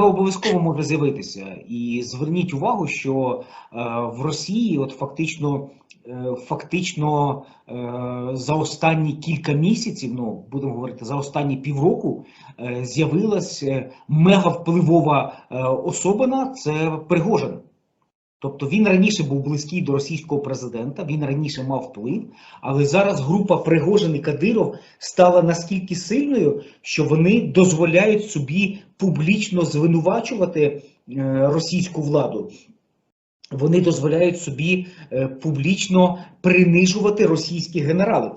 підрива обов'язково може з'явитися. І зверніть увагу, що е, в Росії, от фактично, е, фактично е, за останні кілька місяців, ну будемо говорити, за останні півроку, з'явилась мегавпливова особина це Пригожин. Тобто він раніше був близький до російського президента, він раніше мав вплив, але зараз група Пригожин і Кадиров стала наскільки сильною, що вони дозволяють собі публічно звинувачувати е, російську владу. Вони дозволяють собі е, публічно принижувати російських генералів.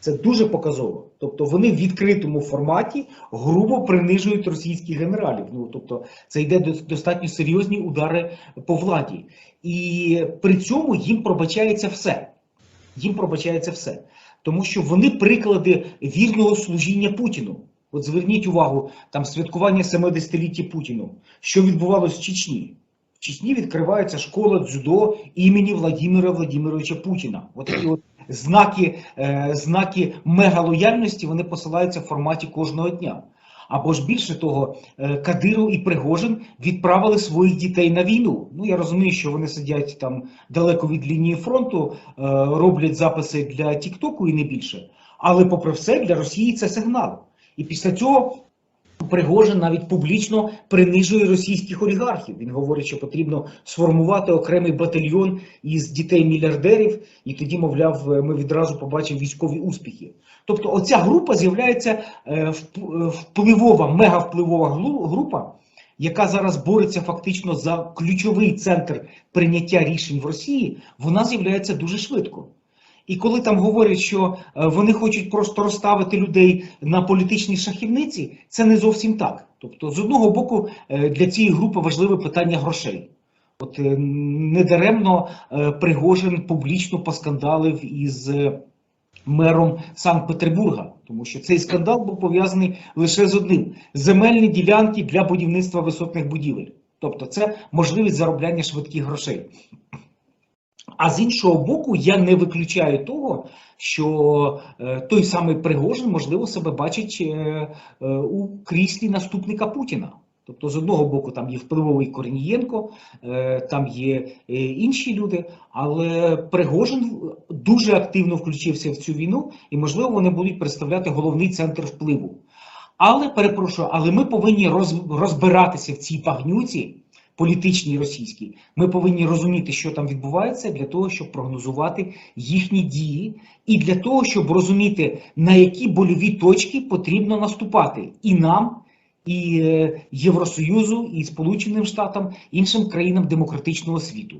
Це дуже показово. Тобто вони в відкритому форматі грубо принижують російських генералів. Ну тобто це йде достатньо серйозні удари по владі, і при цьому їм пробачається все. Їм пробачається все, тому що вони приклади вірного служіння Путіну. От зверніть увагу, там святкування 70-ліття Путіну. Що відбувалося в Чечні? В Чечні відкривається школа дзюдо імені Владимира Владимировича Путіна. От такі от знаки, е, знаки мегалояльності вони посилаються в форматі кожного дня. Або ж більше того, е, Кадиров і Пригожин відправили своїх дітей на війну. Ну я розумію, що вони сидять там далеко від лінії фронту, е, роблять записи для Тіктоку і не більше. Але, попри все, для Росії це сигнал. І після цього Пригожин навіть публічно принижує російських олігархів. Він говорить, що потрібно сформувати окремий батальйон із дітей мільярдерів, і тоді, мовляв, ми відразу побачимо військові успіхи. Тобто, оця група з'являється е, е, впливова, мегавпливова група, яка зараз бореться фактично за ключовий центр прийняття рішень в Росії. Вона з'являється дуже швидко. І коли там говорять, що е, вони хочуть просто розставити людей на політичній шахівниці, це не зовсім так. Тобто, з одного боку, е, для цієї групи важливе питання грошей. От е, недаремно Пригожин публічно поскандалив із мером Санкт-Петербурга, тому що цей скандал був пов'язаний лише з одним: земельні ділянки для будівництва висотних будівель. Тобто, це можливість заробляння швидких грошей. А з іншого боку, я не виключаю того, що е, той самий Пригожин, можливо, себе бачить е, е, у кріслі наступника Путіна. Тобто, з одного боку, там є впливовий Корнієнко, там є інші люди, але Пригожин дуже активно включився в цю війну, і, можливо, вони будуть представляти головний центр впливу. Але перепрошую, але ми повинні розбиратися в цій пагнюці політичній російській. Ми повинні розуміти, що там відбувається, для того, щоб прогнозувати їхні дії, і для того, щоб розуміти, на які больові точки потрібно наступати і нам, і е, Євросоюзу, і Сполученим Штатам, іншим країнам демократичного світу.